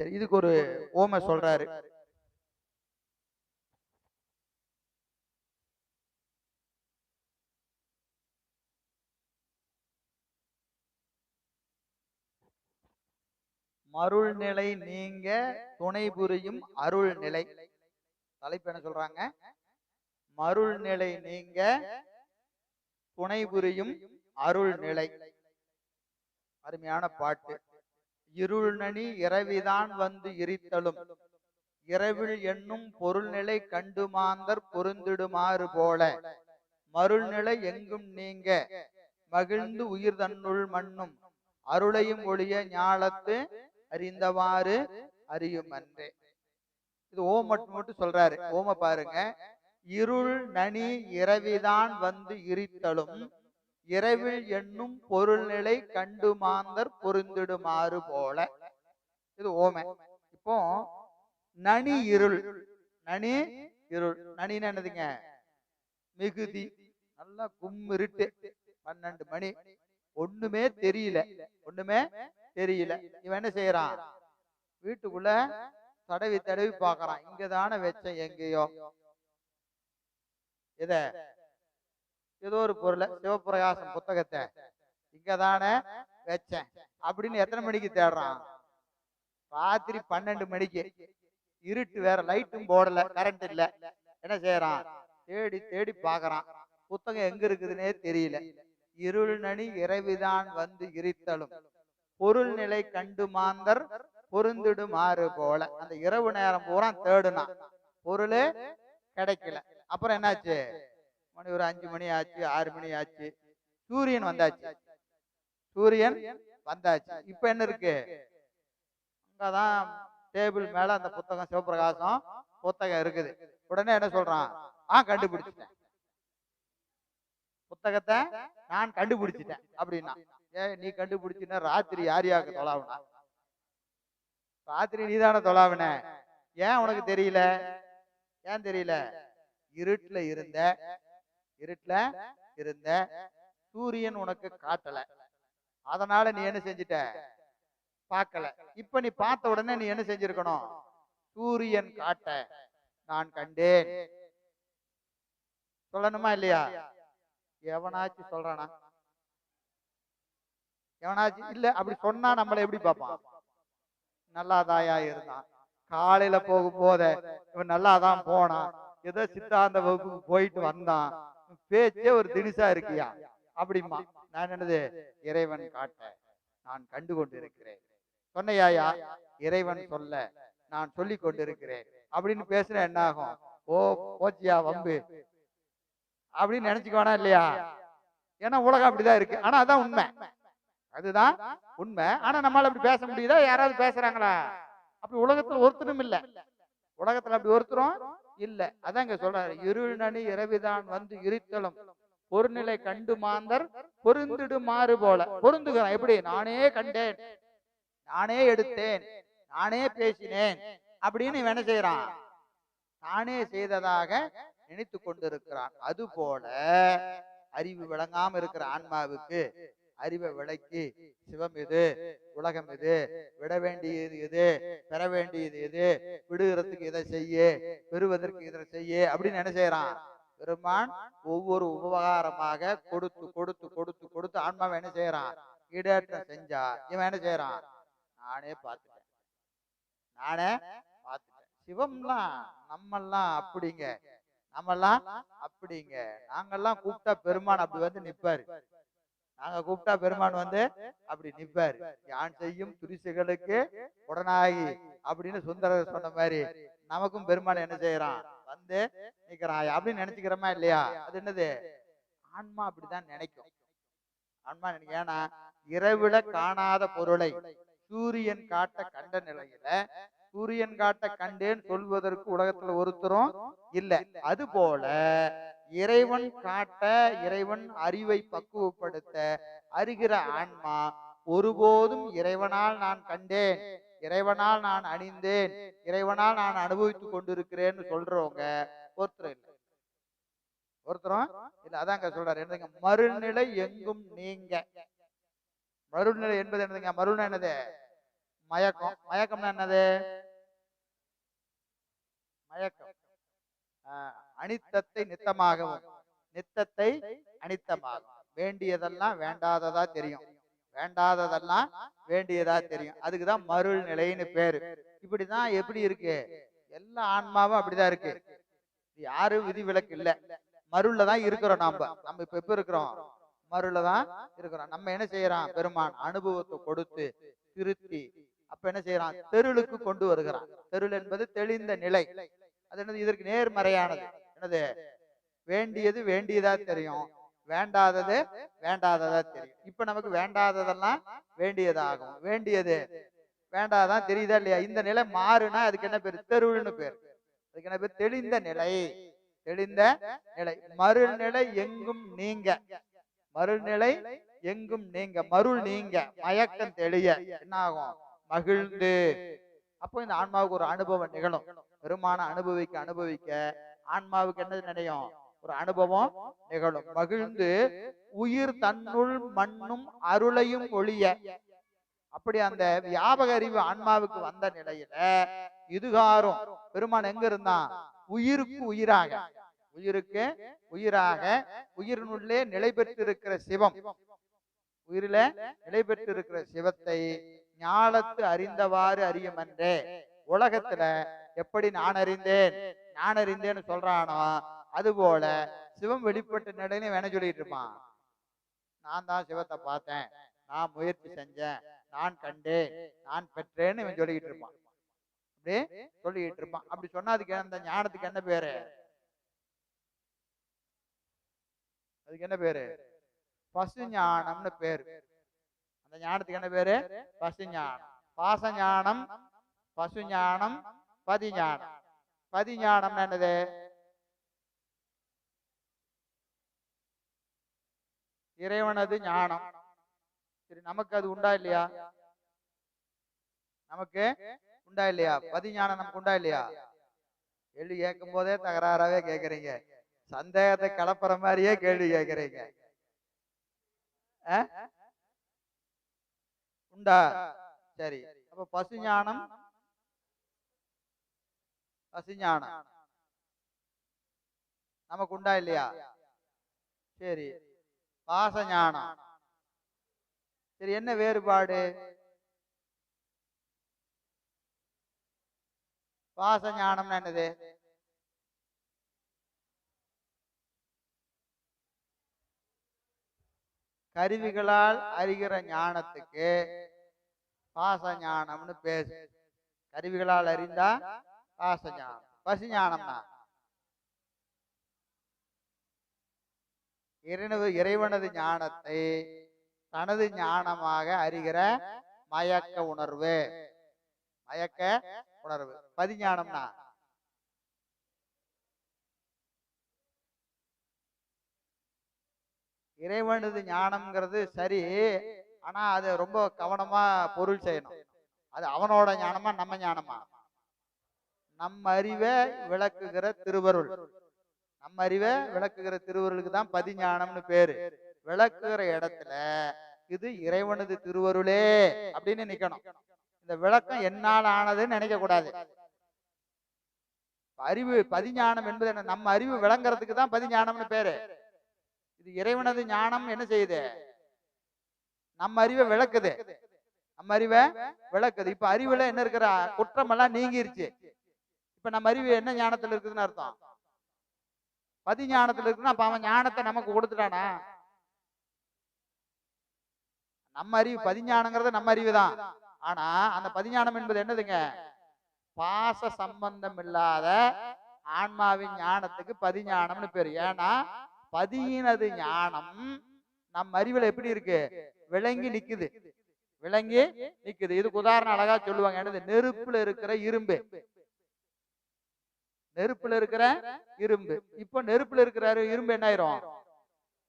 சரி இதுக்கு ஒரு ஓமை சொல்றாரு. மருள் நிலை நீங்க துணை புரியும் அருள் நிலை தலைப்பு என்ன சொல்றாங்க? மருள் நிலை நீங்க துணை புரியும் அருள் நிலை அருமையான பாட்டு. இருள்நனி இரவிதான் வந்து எரித்தலும் இரவில் என்னும் பொருள்நிலை கண்டு மாந்தர் பொருந்திடுமாறு போல. மருள்நிலை எங்கும் நீங்க. மகிழ்ந்து உயிர் தன்னுள் மண்ணும். அருளையும் ஒளிய ஞாலத்து அறிந்தவாறு அறியும் அன்றே இது ஓம் மட்டும் மட்டும் சொல்றாரு. ஓம பாருங்க. இருள் நனி இரவிதான் வந்து இரித்தலும். இரவில் என்னும் பொருள்நிலை கண்டு மாந்தர் பொருந்திடுமாறு போல. இது ஓமை. இப்போ நனி இருள். நனி இருள். நனின்னு என்னதுங்க? மிகுதி. நல்லா கும்மிருட்டு. பன்னெண்டு மணி. ஒண்ணுமே தெரியல. ஒண்ணுமே தெரியல. இவன் என்ன செய்யறான்? வீட்டுக்குள்ள தடவி தடவி பாக்குறான் இங்கதானே வச்சேன் எங்கேயோ. இத ஏதோ ஒரு பொருளை சிவபிரகாசம் புத்தகத்தை இங்கதானே வச்சேன். அப்படின்னு எத்தனை மணிக்கு தேடுறான்? ராத்திரி பன்னெண்டு மணிக்கு. இருட்டு வேற லைட்டும் போடல கரண்ட் இல்ல. என்ன செய்யறான்? தேடி தேடி பாக்குறான் புத்தகம் எங்க இருக்குதுன்னே தெரியல. இருள் நனி இரவிதான் வந்து இரித்தலும். பொருள் நிலை கண்டு மாந்தர் பொருந்திடுமாறு போல. அந்த இரவு நேரம் பூரா தேடுனான். பொருளே கிடைக்கல. அப்புறம் என்னாச்சு? மணி ஒரு அஞ்சு மணி ஆச்சு ஆறு மணி ஆச்சு. சூரியன் வந்தாச்சு. சூரியன் வந்தாச்சு. இப்ப என்ன இருக்கு? அங்கதான் டேபிள் மேல அந்த புத்தகம் சிவபிரகாசம் புத்தகம் இருக்குது. உடனே என்ன சொல்றான்? ஆ கண்டுபிடிச்சிட்டேன். புத்தகத்தை நான் கண்டுபிடிச்சிட்டேன் அப்படின்னா. ஏ நீ கண்டுபிடிச்சின்னா ராத்திரி யார் யாருக்கு தொலாவுனா? ராத்திரி நீதானே தொலாவுன. ஏன் உனக்கு தெரியல? ஏன் தெரியல? இருட்டுல இருந்த இருட்டுல இருந்த சூரியன் உனக்கு காட்டல. அதனால நீ என்ன செஞ்சிட்ட? பார்க்கல. இப்ப நீ பார்த்த உடனே நீ என்ன செஞ்சிருக்கணும்? சூரியன் காட்ட. நான் கண்டேன். சொல்லணுமா இல்லையா? எவனாச்சும் சொல்றானா? எவனாச்சும் இல்ல அப்படி சொன்னா நம்மள எப்படி பார்ப்பான்? நல்லாதாயா இருந்தான். காலையில போகும் போத இவன் நல்லாதான் போனான். ஏதோ சித்தாந்த வகுப்புக்கு போயிட்டு வந்தான். பேச்சே ஒரு தினிசா இருக்கியா? அப்படிமா நான் என்னது? இறைவன் காட்ட நான் கண்டு கொண்டிருக்கிறேன் சொன்னையாயா? இறைவன் சொல்ல நான் சொல்லி கொண்டிருக்கிறேன். அப்படின்னு பேசுன என்ன ஆகும் ஓ போச்சியா வம்பு. அப்படின்னு நினைச்சுக்கோனா இல்லையா? ஏன்னா உலகம் அப்படிதான் இருக்கு. ஆனா அதான் உண்மை. அதுதான் உண்மை. ஆனா நம்மளால அப்படி பேச முடியுதா? யாராவது பேசுறாங்களா? அப்படி உலகத்துல ஒருத்தரும் இல்ல. உலகத்துல அப்படி ஒருத்தரும் இல்ல. அதான் இங்க சொல்றாரு. இருள் நனி இரவிதான் வந்து இருத்தலும். பொருநிலை கண்டு மாந்தர் பொருந்திடுமாறு போல. பொருந்துகிறான். எப்படி? நானே கண்டேன். நானே எடுத்தேன். நானே பேசினேன். அப்படின்னு என்ன செய்யறான்? தானே செய்ததாக நினைத்து கொண்டிருக்கிறான். அது போல அறிவு விளங்காம இருக்கிற ஆன்மாவுக்கு அறிவை விளக்கி சிவம் எது? உலகம் எது? விட வேண்டியது எது? பெற வேண்டியது எது? விடுகிறதுக்கு இதை செய்ய? பெறுவதற்கு இதை செய்ய? அப்படின்னு என்ன செய்யறான்? பெருமான் ஒவ்வொரு உபகாரமாக கொடுத்து கொடுத்து கொடுத்து கொடுத்து ஆன்மாவை என்ன செய்யறான்? ஈடேற்றம் செஞ்சா. இவன் என்ன செய்யறான்? நானே பார்த்துட்டேன். நானே பார்த்துட்டேன். சிவம்லாம் நம்மெல்லாம் அப்படிங்க. நம்மெல்லாம் அப்படிங்க. நாங்கெல்லாம் கூப்பிட்டா பெருமான் அப்படி வந்து நிப்பாரு. நாங்க கூப்பிட்டா பெருமான் வந்து அப்படி நிப்பாரு. யான் செய்யும் துரிசுகளுக்கு உடனாகி அப்படின்னு சுந்தரர் சொன்ன மாதிரி நமக்கும் பெருமான் என்ன செய்யறான்? வந்து நிக்கிறான். அப்படின்னு நினைச்சுக்கிறோமா இல்லையா? அது என்னது? ஆன்மா அப்படிதான் நினைக்கும். ஆன்மா நினைக்கும். ஏன்னா இரவுல காணாத பொருளை சூரியன் காட்ட கண்ட நிலையில சூரியன் காட்ட கண்டேன் சொல்வதற்கு உலகத்துல ஒருத்தரும் இல்ல. அது போல இறைவன் காட்ட இறைவன் அறிவை பக்குவப்படுத்த அறிகிற ஆன்மா ஒருபோதும் இறைவனால் நான் கண்டேன் இறைவனால் நான் அணிந்தேன் இறைவனால் நான் அனுபவித்துக் கொண்டிருக்கிறேன்னு சொல்றவங்க ஒருத்தர் இல்லை. ஒருத்தரும் இல்ல. அதாங்க சொல்றாரு. என்னதுங்க? மறுநிலை எங்கும் நீங்க. மறுநிலை என்பது என்னதுங்க? மறுநிலை என்னது? மயக்கம். மயக்கம்னா என்னது? மயக்கம். ஆஹ், அனித்தத்தை நித்தமாகவும் நித்தத்தை அனித்தமாகும் வேண்டியதெல்லாம் வேண்டாததா தெரியும். வேண்டாததெல்லாம் வேண்டியதா தெரியும். அதுக்குதான் மருள் நிலைன்னு பேரு. இப்படிதான் எப்படி இருக்கு? எல்லா ஆன்மாவும் அப்படிதான் இருக்கு. யாரும் யாரும் விதிவிலக்கு இல்ல. மருள்ல தான் இருக்கிறோம் நாம. நம்ம இப்ப எப்ப இருக்கிறோம்? மருள்ல தான் இருக்கிறோம். நம்ம என்ன செய்யறோம் பெருமான் அனுபவத்தை கொடுத்து திருத்தி அப்ப என்ன செய்யறான்? தெருளுக்கு கொண்டு வருகிறான். தெருள் என்பது தெளிந்த நிலை. அது என்னது? இதற்கு நேர்மறையானது. என்னது? வேண்டியது வேண்டியதா தெரியும். வேண்டாதது வேண்டாததா தெரியும். இப்ப நமக்கு வேண்டாததெல்லாம் வேண்டியதாகும். வேண்டியது வேண்டாதான் தெரியுதா இல்லையா? இந்த நிலை மாறுனா அதுக்கு என்ன பேர்? தெருள்னு பேர். அதுக்கு என்ன பேர்? தெளிந்த நிலை. தெளிந்த நிலை. மறுநிலை எங்கும் நீங்க. மறுநிலை எங்கும் நீங்க. மருள் நீங்க. மயக்கம் தெளிய. என்ன ஆகும் மகிழ்ந்து. அப்போ இந்த ஆன்மாவுக்கு ஒரு அனுபவம் நிகழும். பெருமான அனுபவிக்க அனுபவிக்க ஆன்மாவுக்கு என்ன நினையும்? ஒரு அனுபவம் நிகழும். மகிழ்ந்து உயிர் தன்னுள் மண்ணும் அருளையும் ஒளிய அப்படி அந்த வியாபக அறிவு ஆன்மாவுக்கு வந்த நிலையில இதுகாரும் பெருமான் எங்க இருந்தான் உயிருக்கு உயிராக. உயிருக்கு உயிராக. உயிரினுள்ளே நிலை பெற்றிருக்கிற சிவம். உயிரில நிலை பெற்றிருக்கிற சிவத்தை ஞாலத்து அறிந்தவாறு அறியுமன்றே. உலகத்துல எப்படி நான் அறிந்தேன்? நான் அறிந்தேன்னு சொல்றானோ அதுபோல சிவம் வெளிப்பட்ட நிலைன்னு வேண சொல்லிட்டு இருப்பான். நான் தான் சிவத்தை பார்த்தேன். நான் முயற்சி செஞ்சேன். நான் கண்டேன். நான் பெற்றேன்னு இவன் சொல்லிக்கிட்டு இருப்பான். அப்படியே சொல்லிக்கிட்டு இருப்பான். அப்படி சொன்னா அதுக்கு அந்த ஞானத்துக்கு என்ன பேரு? அதுக்கு என்ன பேரு? பசு ஞானம்னு பேரு. அந்த ஞானத்துக்கு என்ன பேரு? பசு ஞானம். பாச ஞானம் பசு ஞானம் பதி ஞானம் பதிஞானம் என்னது இறைவனது ஞானம். சரி நமக்கு அது உண்டா இல்லையா? நமக்கு உண்டா இல்லையா? பதி ஞானம் நமக்கு உண்டா இல்லையா? கேள்வி கேட்கும் போதே தகராறாவே கேக்குறீங்க சந்தேகத்தை கலப்புற மாதிரியே கேள்வி கேக்குறீங்க அஹ்? உண்டா? சரி. அப்ப பசு ஞானம் பசு நமக்கு உண்டா இல்லையா? சரி. பாச ஞானம் சரி என்ன வேறுபாடு? பாச ஞானம் என்னது? கருவிகளால் அறிகிற ஞானத்துக்கு பாச ஞானம்னு பேசு கருவிகளால் அறிந்தா ஆசஞானம் ஞானம் பசு ஞானம்னா இறைவனது இறைவனது ஞானத்தை தனது ஞானமாக அறிகிற மயக்க உணர்வு. மயக்க உணர்வு. பதிஞானம்னா? இறைவனது ஞானம்ங்கிறது சரி ஆனா அது ரொம்ப கவனமா பொருள் செய்யணும். அது அவனோட ஞானமா நம்ம ஞானமா? நம்ம அறிவை விளக்குகிற திருவருள். நம்ம அறிவை விளக்குகிற திருவருளுக்கு தான் பதிஞானம்னு பேரு. விளக்குகிற இடத்துல இது இறைவனது திருவருளே அப்படின்னு நிக்கணும். இந்த விளக்கம் என்னால் ஆனதுன்னு நினைக்க கூடாது அறிவு பதிஞானம் என்பது என்ன? நம்ம அறிவு விளங்குறதுக்கு தான் பதிஞானம்னு பேரு. இது இறைவனது ஞானம் என்ன செய்யுது? நம்ம அறிவை விளக்குது. நம்ம அறிவை விளக்குது. இப்ப அறிவுல என்ன இருக்கிற? குற்றம் எல்லாம் நீங்கிருச்சு. இப்ப நம்ம அறிவு என்ன ஞானத்துல இருக்குதுன்னு அர்த்தம்? பதிஞானத்துல இருக்குன்னா அப்ப அவன் ஞானத்தை நமக்கு கொடுத்துட்டானா? நம்ம அறிவு பதிஞானங்கிறது நம்ம அறிவு தான் ஆனா அந்த பதிஞானம் என்பது என்னதுங்க? பாச சம்பந்தம் இல்லாத ஆன்மாவின் ஞானத்துக்கு பதிஞானம்னு பேரு. ஏன்னா பதியினது ஞானம் நம் அறிவுல எப்படி இருக்கு? விளங்கி நிக்குது. விளங்கி நிக்குது. இதுக்கு உதாரணம் அழகா சொல்லுவாங்க. என்னது? நெருப்புல இருக்கிற இரும்பு. நெருப்புல இருக்கிற இரும்பு. இப்போ நெருப்புல இருக்கிற இரும்பு என்ன ஆயிரும்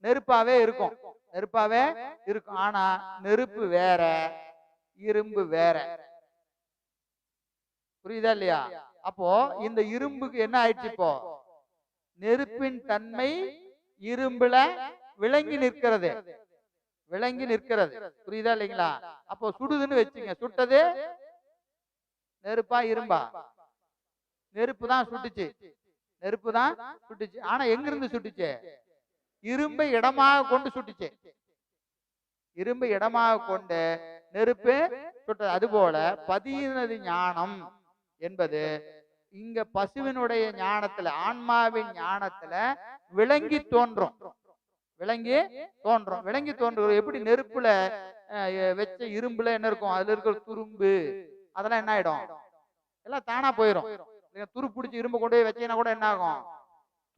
நெருப்பாவே இருக்கும். நெருப்பாவே இருக்கும். ஆனா நெருப்பு வேற இரும்பு வேற. புரியுதா இல்லையா? அப்போ இந்த இரும்புக்கு என்ன ஆயிடுச்சு இப்போ? நெருப்பின் தன்மை இரும்புல விளங்கி நிற்கிறது. விளங்கி நிற்கிறது. புரியுதா இல்லைங்களா? அப்போ சுடுதுன்னு வச்சுங்க. சுட்டது நெருப்பா இரும்பா? நெருப்பு தான் சுட்டுச்சு. நெருப்பு தான் சுட்டுச்சு. ஆனா எங்க இருந்து சுட்டுச்சு? இரும்பை இடமாக கொண்டு சுட்டுச்சு. இரும்பை இடமாக கொண்டு நெருப்பு சுட்டது. அதுபோல பதியினது ஞானம் என்பது இங்க பசுவினுடைய ஞானத்துல ஆன்மாவின் ஞானத்துல விளங்கி தோன்றும். விளங்கி தோன்றும். விளங்கி தோன்றும் எப்படி நெருப்புல அஹ், வச்ச இரும்புல என்ன இருக்கும்? அதுல இருக்கிற துரும்பு. அதெல்லாம் என்ன ஆயிடும்? எல்லாம் தானா போயிடும் இல்லையா? துரு பிடிச்சி இரும்பு கொண்டு போய் வச்சீங்கன்னா கூட என்ன ஆகும்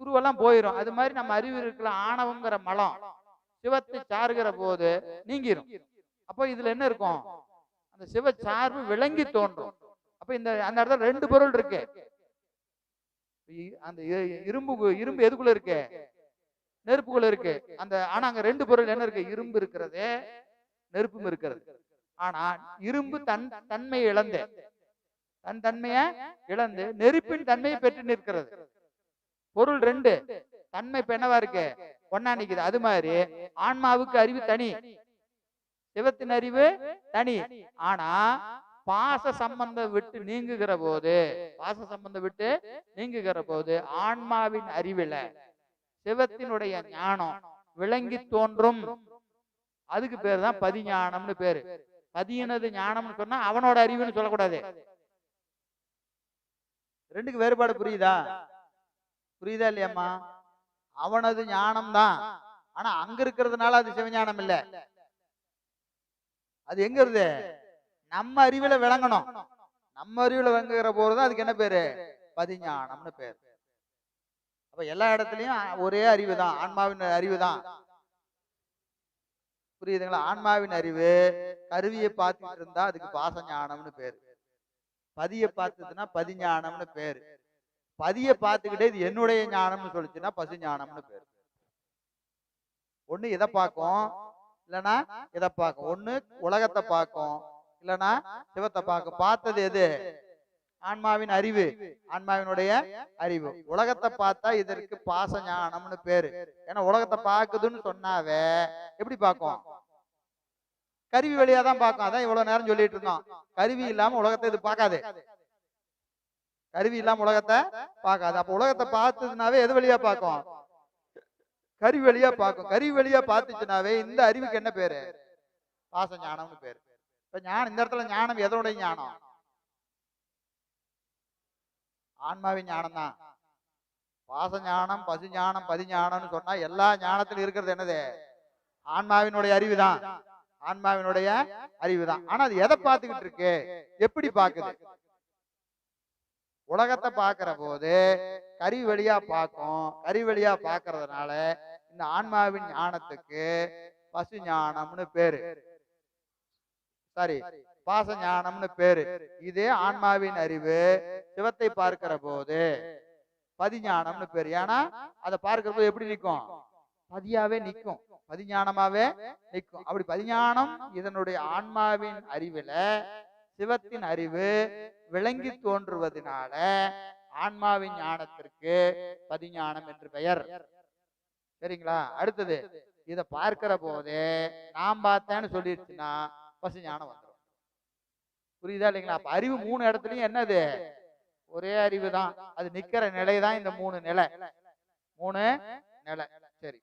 துருவெல்லாம் போயிடும் அது மாதிரி நம்ம அறிவு இருக்கலாம் ஆணவங்கிற மலம். சிவத்தை சாருகிற போது நீங்கிரும். அப்போ இதுல என்ன இருக்கும்? அந்த சிவ சார்பு விளங்கி தோன்றும். அப்ப இந்த அந்த இடத்துல ரெண்டு பொருள் இருக்கு. அந்த இரும்பு இரும்பு எதுக்குள்ள இருக்கு? நெருப்புக்குள்ள இருக்கு. அந்த ஆனா அங்க ரெண்டு பொருள் என்ன இருக்கு? இரும்பு இருக்கிறது நெருப்பும் இருக்கிறது. ஆனா இரும்பு தன் தன்மை இழந்து. தன் தன்மைய இழந்து நெருப்பின் தன்மையை பெற்று நிற்கிறது பொருள் ரெண்டு தன்மை இப்ப என்னவா இருக்கு. ஒன்னா நிக்குது. அது மாதிரி ஆன்மாவுக்கு அறிவு தனி. சிவத்தின் அறிவு தனி. ஆனா பாச சம்பந்தம் விட்டு நீங்குகிற போது பாச சம்பந்தம் விட்டு நீங்குகிற போது ஆன்மாவின் அறிவில சிவத்தினுடைய ஞானம் விளங்கி தோன்றும். அதுக்கு பேர் தான் பதிஞானம்னு பேரு. பதியினது ஞானம்னு சொன்னா அவனோட அறிவுன்னு சொல்லக்கூடாது. ரெண்டுக்கு வேறுபாடு புரியுதா? புரியுதா இல்லையாம்மா? அவனது ஞானம் தான் ஆனா அங்க இருக்கிறதுனால அது சிவஞானம் இல்ல. அது எங்க இருந்து? நம்ம அறிவுல விளங்கணும். நம்ம அறிவுல விளங்குகிற போதுதான் அதுக்கு என்ன பேரு? பதிஞானம்னு பேரு. அப்ப எல்லா இடத்துலயும் ஒரே அறிவு தான் ஆன்மாவின் அறிவு தான் புரியுதுங்களா? ஆன்மாவின் அறிவு கருவியை பார்த்துட்டு இருந்தா அதுக்கு பாச ஞானம்னு பேரு. பதிய பார்த்ததுன்னா பதிஞானம்னு பேரு. பதிய பார்த்துக்கிட்டே இது என்னுடைய ஞானம்னு சொல்லிச்சுன்னா பசு ஞானம்னு பேரு. ஒண்ணு இதை பார்க்கும்? இல்லனா இதை பார்க்கும்? ஒண்ணு உலகத்தை பார்க்கும். இல்லனா சிவத்தை பார்க்கும். பார்த்தது எது? ஆன்மாவின் அறிவு. ஆன்மாவினுடைய அறிவு. உலகத்தை பார்த்தா இதற்கு பாச ஞானம்னு பேரு. ஏன்னா உலகத்தை பார்க்குதுன்னு சொன்னாவே எப்படி பார்க்கும்? கருவி வழியா தான் பார்க்கும். அதான் இவ்வளவு நேரம் சொல்லிட்டு இருந்தோம். கருவி இல்லாம உலகத்தை இது பார்க்காது. கருவி இல்லாம உலகத்தை பார்க்காது. அப்ப உலகத்தை பார்த்ததுனாவே எது வழியா பார்க்கும்? கருவி வழியா பார்க்கும். கருவி வழியா பார்த்துச்சுனாவே இந்த அறிவுக்கு என்ன பேரு? பாச ஞானம்னு பேரு. இப்ப ஞானம் இந்த இடத்துல ஞானம் எதனுடைய ஞானம்? ஆன்மாவின் ஞானம் தான் பாச ஞானம் பசு ஞானம் பதிஞானம்னு சொன்னா எல்லா ஞானத்திலும் இருக்கிறது என்னது? ஆன்மாவினுடைய அறிவு தான் ஆன்மாவினுடைய அறிவு. தான் ஆனா அது எதை பார்த்துக்கிட்டு இருக்கு எப்படி பாக்குது உலகத்தை பார்க்கிற போது கறி வழியா பார்க்கும். கறி வழியா பார்க்கறதுனால இந்த ஆன்மாவின் ஞானத்துக்கு பசு ஞானம்னு பேரு. சரி பாச ஞானம்னு பேரு. இதே ஆன்மாவின் அறிவு சிவத்தை பார்க்கிற போது பதிஞானம்னு பேரு. ஏன்னா அதை பார்க்கிற போது எப்படி நிக்கும் பதியாவே நிக்கும் பதிஞானமாவே நிக்கும் அப்படி பதிஞானம் இதனுடைய ஆன்மாவின் அறிவுல சிவத்தின் அறிவு விளங்கி தோன்றுவதனால ஆன்மாவின் ஞானத்திற்கு பதிஞானம் என்று பெயர். சரிங்களா? அடுத்தது இத பார்க்கிற போதே நான் பார்த்தேன்னு சொல்லிடுச்சுன்னா பசு ஞானம் வந்துடும் புரியுதா இல்லைங்களா? அப்ப அறிவு மூணு இடத்துலயும் என்னது? ஒரே அறிவு தான் அது நிக்கிற நிலை தான் இந்த மூணு நிலை. மூணு நிலை. சரி.